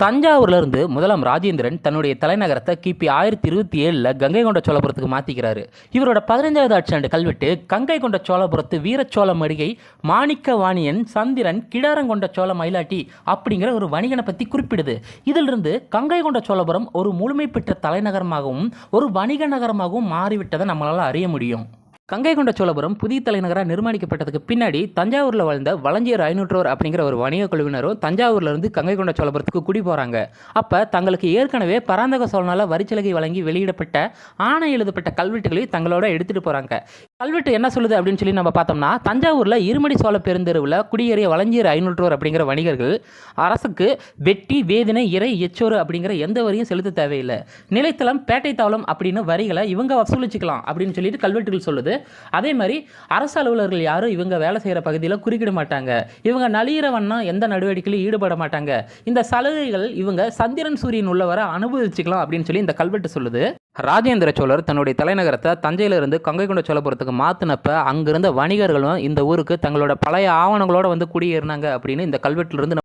தஞ்சாவூர்ல இருந்து முதலாம் ராஜேந்திரன் தன்னுடைய தலைநகரத்தை கிபி ஆயிரத்தி இருபத்தி ஏழில் கங்கை கொண்ட சோழபுரத்துக்கு மாற்றிக்கிறாரு இவரோட பதினைஞ்சாவது ஆட்சியாண்டு கல்வெட்டு கங்கை கொண்ட சோழபுரத்து வீரச்சோழ மடிகை மாணிக்க வாணியன் சந்திரன் கிடாரங்கொண்ட சோழ மயிலாட்டி அப்படிங்கிற ஒரு வணிகனை பற்றி குறிப்பிடுது. இதிலிருந்து கங்கை கொண்ட சோழபுரம் ஒரு முழுமை பெற்ற தலைநகரமாகவும் ஒரு வணிக நகரமாகவும் மாறிவிட்டதை நம்மளால் அறிய முடியும். கங்கை கொண்ட சோழபுரம் புதிய தலைநகராக நிர்மாணிக்கப்பட்டதுக்கு பின்னாடி தஞ்சாவூரில் வாழ்ந்த வளஞ்சியர் ஐநூற்றோர் அப்படிங்கிற ஒரு வணிக குழுவினரும் தஞ்சாவூர்லேருந்து கங்கை கொண்ட சோழபுரத்துக்கு குடி போகிறாங்க அப்போ தங்களுக்கு ஏற்கனவே பராந்தக சோழனால் வரிச்சலுகை வழங்கி வெளியிடப்பட்ட ஆணை எழுதப்பட்ட கல்வெட்டுகளை தங்களோட எடுத்துகிட்டு போகிறாங்க கல்வெட்டு என்ன சொல்லுது அப்படின்னு சொல்லி நம்ம பார்த்தோம்னா தஞ்சாவூரில் இருமடி சோழ பெருந்தெருவில் குடியேறிய வளஞ்சியர் ஐநூற்றோர் அப்படிங்கிற வணிகர்கள் அரசுக்கு வெட்டி வேதனை இறை எச்சோறு அப்படிங்கிற எந்த வரியும் செலுத்த தேவையில்லை. நிலைத்தளம் பேட்டை தாவலம் அப்படின்னு வரிகளை இவங்க வசூலிச்சுக்கலாம் அப்படின்னு சொல்லிட்டு கல்வெட்டுகள் சொல்லுது. அதே மாதிரி அரசு அலுவலர்கள் யாரும் இவங்க வேலை செய்கிற பகுதியில் குறுக்கிட மாட்டாங்க. இவங்க நலிகிற எந்த நடவடிக்கையிலும் ஈடுபட மாட்டாங்க. இந்த சலுகைகள் இவங்க சந்திரன் சூரியன் உள்ளவரை அனுபவிச்சுக்கலாம் அப்படின்னு சொல்லி இந்த கல்வெட்டு சொல்லுது. ராஜேந்திர சோழர் தன்னுடைய தலைநகரத்தை தஞ்சையிலிருந்து கங்கை கொண்ட சோழபுரத்துக்கு மாற்றினப்ப அங்கிருந்த வணிகர்களும் இந்த ஊருக்கு தங்களோட பழைய ஆவணங்களோட வந்து குடியேறினாங்க அப்படின்னு இந்த கல்வெட்டிலிருந்து